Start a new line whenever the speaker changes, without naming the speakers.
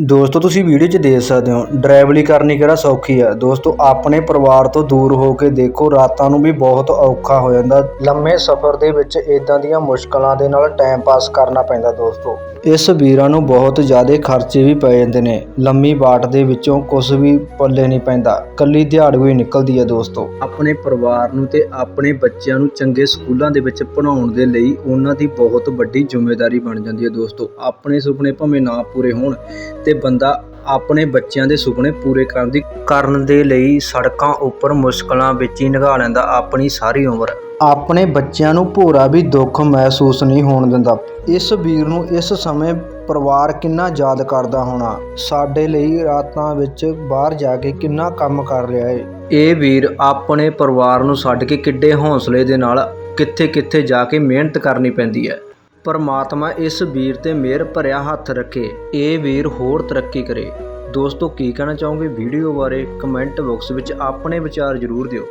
ਦੋਸਤੋ, ਤੁਸੀਂ ਵੀਡੀਓ 'ਚ ਦੇਖ ਸਕਦੇ ਹੋ ਡਰਾਈਵਰੀ ਕਰਨੀ ਕਿਹੜਾ ਸੌਖੀ ਆ। ਦੋਸਤੋ, ਆਪਣੇ ਪਰਿਵਾਰ ਤੋਂ ਦੂਰ ਹੋ ਕੇ ਦੇਖੋ, ਰਾਤਾਂ ਨੂੰ ਵੀ ਬਹੁਤ ਔਖਾ ਹੋ ਜਾਂਦਾ। ਲੰਮੇ ਸਫ਼ਰ ਦੇ ਵਿੱਚ ਇਦਾਂ ਦੀਆਂ ਮੁਸ਼ਕਲਾਂ ਦੇ ਨਾਲ ਟਾਈਮ ਪਾਸ ਕਰਨਾ ਪੈਂਦਾ, ਦੋਸਤੋ। ਇਸ ਵੀਰਾਂ ਨੂੰ ਬਹੁਤ ਜ਼ਿਆਦਾ ਖਰਚੇ ਵੀ ਪੈ ਜਾਂਦੇ ਨੇ। ਲੰਮੀ ਬਾਟ ਦੇ ਵਿੱਚੋਂ ਕੁਝ ਵੀ ਪੱਲੇ ਨਹੀਂ ਪੈਂਦਾ। ਕੱਲੀ ਦਿਹਾੜੀ ਹੀ ਨਿਕਲਦੀ ਹੈ ਦੋਸਤੋ। ਆਪਣੇ ਪਰਿਵਾਰ ਨੂੰ ਤੇ ਆਪਣੇ ਬੱਚਿਆਂ ਨੂੰ ਚੰਗੇ ਸਕੂਲਾਂ ਦੇ ਵਿੱਚ ਪੜ੍ਹਾਉਣ ਦੇ ਲਈ ਉਹਨਾਂ ਦੀ ਬਹੁਤ ਵੱਡੀ ਜ਼ਿੰਮੇਵਾਰੀ ਬਣ ਜਾਂਦੀ ਹੈ ਦੋਸਤੋ। ਆਪਣੇ ਸੁਪਨੇ ਭਾਵੇਂ ਨਾ ਪੂਰੇ ਹੋਣ ਤੇ ਬੰਦਾ ਆਪਣੇ ਬੱਚਿਆਂ ਦੇ ਸੁਪਨੇ ਪੂਰੇ ਕਰਨ ਦੀ ਕਰਨ ਦੇ ਲਈ ਸੜਕਾਂ ਉੱਪਰ ਮੁਸ਼ਕਲਾਂ ਵਿੱਚ ਹੀ ਨਿਗਾਹ ਲੈਂਦਾ ਆਪਣੀ ਸਾਰੀ ਉਮਰ। ਆਪਣੇ ਬੱਚਿਆਂ ਨੂੰ ਭੋਰਾ ਵੀ ਦੁੱਖ ਮਹਿਸੂਸ ਨਹੀਂ ਹੋਣ ਦਿੰਦਾ। ਇਸ ਵੀਰ ਨੂੰ ਇਸ ਸਮੇਂ ਪਰਿਵਾਰ ਕਿੰਨਾ ਯਾਦ ਕਰਦਾ ਹੋਣਾ। ਸਾਡੇ ਲਈ ਰਾਤਾਂ ਵਿੱਚ ਬਾਹਰ ਜਾ ਕੇ ਕਿੰਨਾ ਕੰਮ ਕਰ ਰਿਹਾ ਏ। ਇਹ ਵੀਰ ਆਪਣੇ ਪਰਿਵਾਰ ਨੂੰ ਛੱਡ ਕੇ ਕਿੱਡੇ ਹੌਸਲੇ ਦੇ ਨਾਲ ਕਿੱਥੇ ਕਿੱਥੇ ਜਾ ਕੇ ਮਿਹਨਤ ਕਰਨੀ ਪੈਂਦੀ ਹੈ। ਪਰਮਾਤਮਾ ਇਸ ਵੀਰ ਤੇ ਮਿਹਰ ਭਰਿਆ ਹੱਥ ਰੱਖੇ। ਇਹ ਵੀਰ ਹੋਰ ਤਰੱਕੀ ਕਰੇ। ਦੋਸਤੋ, ਕੀ ਕਹਿਣਾ ਚਾਹੋਗੇ ਵੀਡੀਓ ਬਾਰੇ? ਕਮੈਂਟ ਬਾਕਸ ਵਿੱਚ ਆਪਣੇ ਵਿਚਾਰ ਜ਼ਰੂਰ ਦਿਓ।